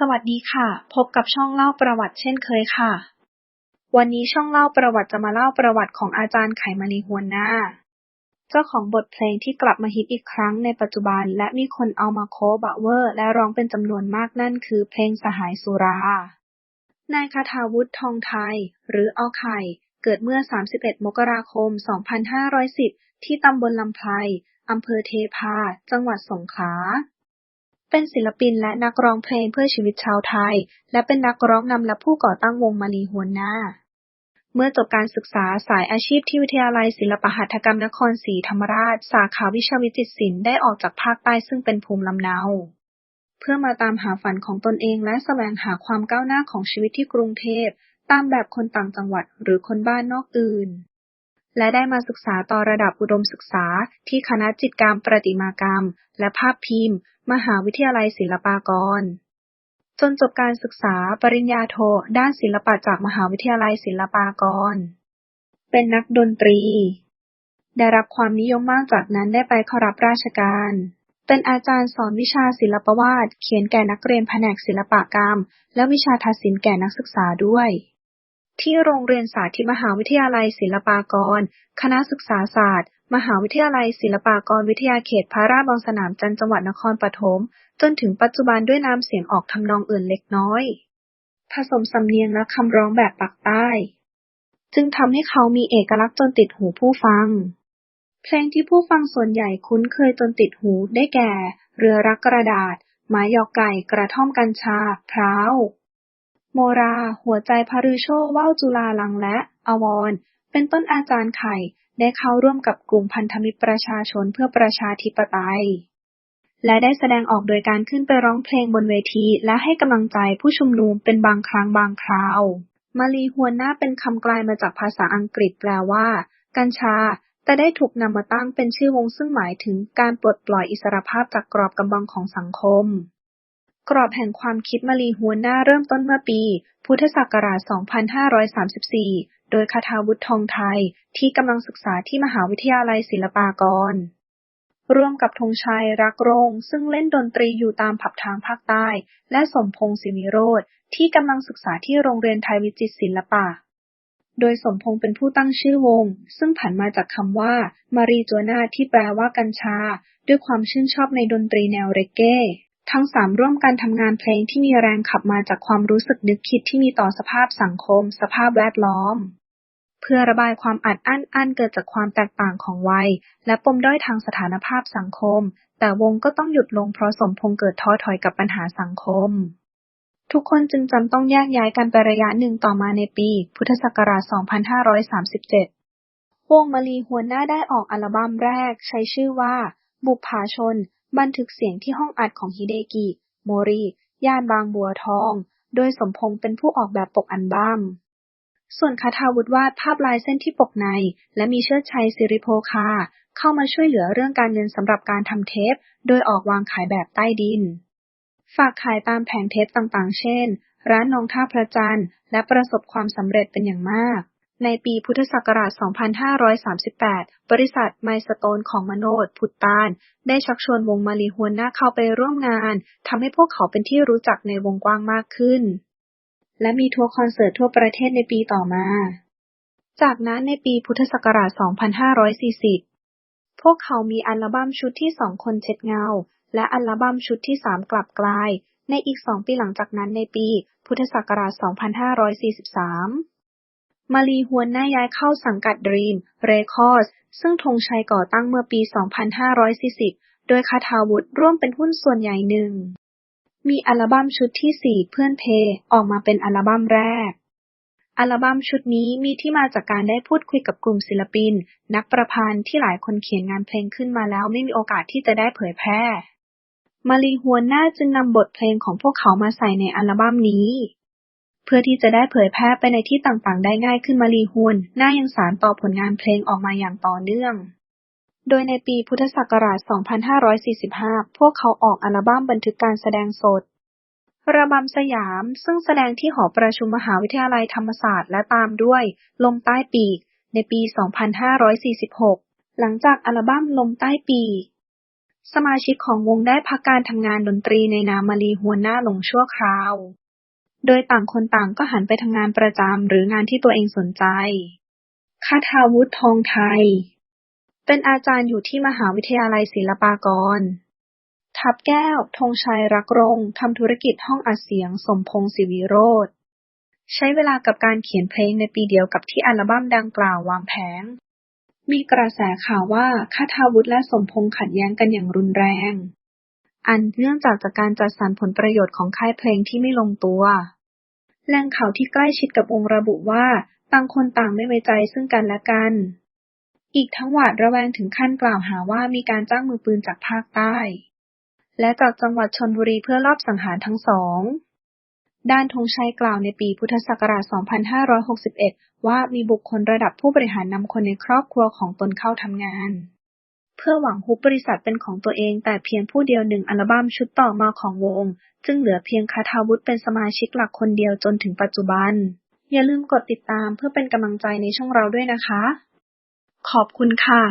สวัสดีค่ะ พบกับช่องเล่าประวัติเช่นเคยค่ะ วันนี้ช่องเล่าประวัติจะมาเล่าประวัติของอาจารย์ไขมณีฮวนนาเจ้าของบทเพลงที่กลับมาฮิตอีกครั้งในปัจจุบัน และมีคนเอามาโคบะเวอร์ และร้องเป็นจำนวนมากนั่นคือเพลงสหายสุรานายคาทาวุฒิทองไทย หรือเอาไข่ เกิดเมื่อ 31 มกราคม 2510 ที่ตำบลลำไพรอำเภอเทพา จังหวัดสงขลา เป็นศิลปินและนักร้องเพลงเพื่อชีวิตชาวไทย และเป็นนักร้องนำและผู้ก่อตั้งวงมาลีฮวนนาเมื่อจบการศึกษาสายอาชีพที่วิทยาลัยศิลปหัตถกรรมนครศรีธรรมราช สาขาวิชาวิจิตรศิลป์ได้ออกจากภาคใต้ซึ่งเป็นภูมิลำเนา เพื่อมาตามหาฝันของตนเองและแสวงหาความก้าวหน้าของชีวิตที่กรุงเทพตามแบบคนต่างจังหวัดหรือคนบ้านนอกอื่น และได้มาศึกษาต่อระดับอุดมศึกษาที่คณะจิตกรรม ประติมากรรม และภาพพิมพ์ มหาวิทยาลัยศิลปากร จนจบการศึกษาปริญญาโทด้านศิลปะจากมหาวิทยาลัยศิลปากร เป็นนักดนตรี ได้รับความนิยมมากจากนั้นได้ไปเข้ารับราชการ เป็นอาจารย์สอนวิชาศิลปวาทเขียนแก่นักเรียนแผนกศิลปกรรม และวิชาทัศศิลป์แก่นักศึกษาด้วย ที่โรงเรียนสาธิตมหาวิทยาลัยศิลปากร คณะศึกษาศาสตร์ มหาวิทยาลัยศิลปากรวิทยาเขตพระราชวังสนามจันทร์จังหวัดนครปฐม จนถึงปัจจุบันด้วยน้ำเสียงออกทำนองอื่นเล็กน้อย ผสมสำเนียงและคำร้องแบบปากใต้ จึงทำให้เขามีเอกลักษณ์จนติดหูผู้ฟัง เพลงที่ผู้ฟังส่วนใหญ่คุ้นเคยจนติดหูได้แก่ เรือรักกระดาษ ไม้ยอไก่ กระท่อมกัญชา พร้าว โมรา หัวใจพฤโชคว่าวจุฬาลังและ อวร เป็นต้นอาจารย์ไข่ ได้เข้าร่วมกับกลุ่มพันธมิตรประชาชนเพื่อประชาธิปไตย และได้แสดงออกโดยการขึ้นไปร้องเพลงบนเวที และให้กำลังใจผู้ชุมนุมเป็นบางครั้งบางคราวมาลีฮวนนาเป็นคำกลายมาจากภาษาอังกฤษแปลว่า กัญชา แต่ได้ถูกนำมาตั้งเป็นชื่อวงซึ่งหมายถึงการปลดปล่อยอิสรภาพจากกรอบกำบังของสังคม กรอบแห่งความคิดมาลีฮวนนาเริ่มต้นเมื่อปี พุทธศักราช 2534 โดยคาทาวุฒิทองไทย ที่กำลังศึกษาที่มหาวิทยาลัยศิลปากร ร่วมกับธงชัยรักรง ซึ่งเล่นดนตรีอยู่ตามผับทางภาคใต้ และสมพงษ์ศิวิโรจน์ที่กำลังศึกษาที่โรงเรียนไทยวิจิตรศิลปะ โดยสมพงษ์เป็นผู้ตั้งชื่อวง ซึ่งผันมาจากคำว่ามารีจัวนาที่แปลว่ากัญชา ด้วยความชื่นชอบในดนตรีแนวเรกเก้ ทั้งสามร่วมกันทำงานเพลงที่มีแรงขับมาจากความรู้สึกนึกคิดที่มีต่อสภาพสังคม สภาพแวดล้อม เพื่อระบายความอัดอั้นอั้นเกิดจากความแตกต่างของวัย และปมด้อยทางสถานภาพสังคม แต่วงก็ต้องหยุดลงเพราะสมพงเกิดท้อถอยกับปัญหาสังคม ทุกคนจึงจำต้องแยกย้ายกันไประยะหนึ่งต่อมาในปี พุทธศักราช 2537 วงมลีฮวนนาได้ออกอัลบั้มแรก ใช้ชื่อว่า บุปผาชน บันทึกเสียงที่ห้องอัดของฮิเดกิ โมริ ย่านบางบัวทอง โดยสมพงษ์เป็นผู้ออกแบบปกอัลบั้ม ส่วนคาทาวุฒิวาดภาพลายเส้นที่ปกใน และมีเชิดชัยสิริโภคา เข้ามาช่วยเหลือเรื่องการเงินสำหรับการทำเทป โดยออกวางขายแบบใต้ดิน ฝากขายตามแผงเทปต่างๆ เช่น ร้านนองท่าพระจันทร์ และประสบความสำเร็จเป็นอย่างมาก ในปีพุทธศักราช 2538 บริษัทไมสโตนของมโนดพุตตาน ได้ชักชวนวงมาลีฮวนนาเข้าไปร่วมงาน ทำให้พวกเขาเป็นที่รู้จักในวงกว้างมากขึ้น และมีทัวร์คอนเสิร์ตทั่วประเทศในปีต่อมา จากนั้นในปีพุทธศักราช 2540 พวกเขามีอัลบั้มชุดที่2คนเช็ดเงา และอัลบั้มชุดที่3กลับกลาย ในอีก2ปีหลังจากนั้นในปี พุทธศักราช 2543 มาลีฮวนน่าย้ายเข้าสังกัด Dream Records ซึ่งธงชัยก่อตั้งเมื่อปี 2540 โดยคาทาวุฒิร่วมเป็นหุ้นส่วนใหญ่หนึ่ง มีอัลบั้มชุดที่ 4 เพื่อนเพออกมาเป็นอัลบั้มแรก อัลบั้มชุดนี้มีที่มาจากการได้พูดคุยกับกลุ่มศิลปิน นักประพันธ์ที่หลายคนเขียนงานเพลงขึ้นมาแล้วไม่มีโอกาสที่จะได้เผยแพร่มาลีฮวนนาจึงนำบทเพลงของพวกเขามาใส่ในอัลบั้มนี้ เพื่อที่จะได้เผยแพร่ไปในที่ต่างๆ ได้ง่ายขึ้นมาลีฮวนน่ายังสานต่อผลงานเพลงออกมาอย่างต่อเนื่อง โดยในปีพุทธศักราช 2545 พวกเขาออกอัลบั้มบันทึกการแสดงสด ระบำสยาม ซึ่งแสดงที่หอประชุมมหาวิทยาลัยธรรมศาสตร์และตามด้วย ลมใต้ปีก ในปี 2546 หลังจากอัลบั้มลมใต้ปีก สมาชิกของวงได้พักการทำงานดนตรีในนามมารีฮวนน่าลงชั่วคราว โดยต่างคนต่างก็หันไปทำงานประจำหรืองานที่ตัวเองสนใจคาทาวุฒิทองไทย เป็นอาจารย์อยู่ที่มหาวิทยาลัยศิลปากร ทับแก้ว ธงชัยรักรงทำธุรกิจห้องอัดเสียง สมพงษ์ศิวิโรธใช้เวลากับการเขียนเพลงในปีเดียวกับที่อัลบั้มดังกล่าววางแผง มีกระแสข่าวว่าคาทาวุฒิและสมพงษ์ขัดแย้งกันอย่างรุนแรง อันเนื่องจากจากการจัดสรรผลประโยชน์ของค่ายเพลงที่ไม่ลงตัว แหล่งข่าวที่ใกล้ชิดกับวงค์ระบุว่า ต่างคนต่างไม่ไว้ใจซึ่งกันและกัน อีกทั้งหวาดระแวงถึงขั้นกล่าวหาว่ามีการจ้างมือปืนจากภาคใต้ และจากจังหวัดชลบุรีเพื่อลอบสังหารทั้งสอง ด้านธงชัยกล่าวในปีพุทธศักราช 2561 ว่ามีบุคคลระดับผู้บริหารนำคนในครอบครัวของตนเข้าทำงาน เพื่อหวังฮุบบริษัทเป็นของตัวเองแต่เพียงผู้เดียวหนึ่งอัลบั้มชุดต่อมาของวง จึงเหลือเพียงคาทาวุฒิเป็นสมาชิกหลักคนเดียวจนถึงปัจจุบัน อย่าลืมกดติดตามเพื่อเป็นกำลังใจในช่องเราด้วยนะคะ ขอบคุณค่ะ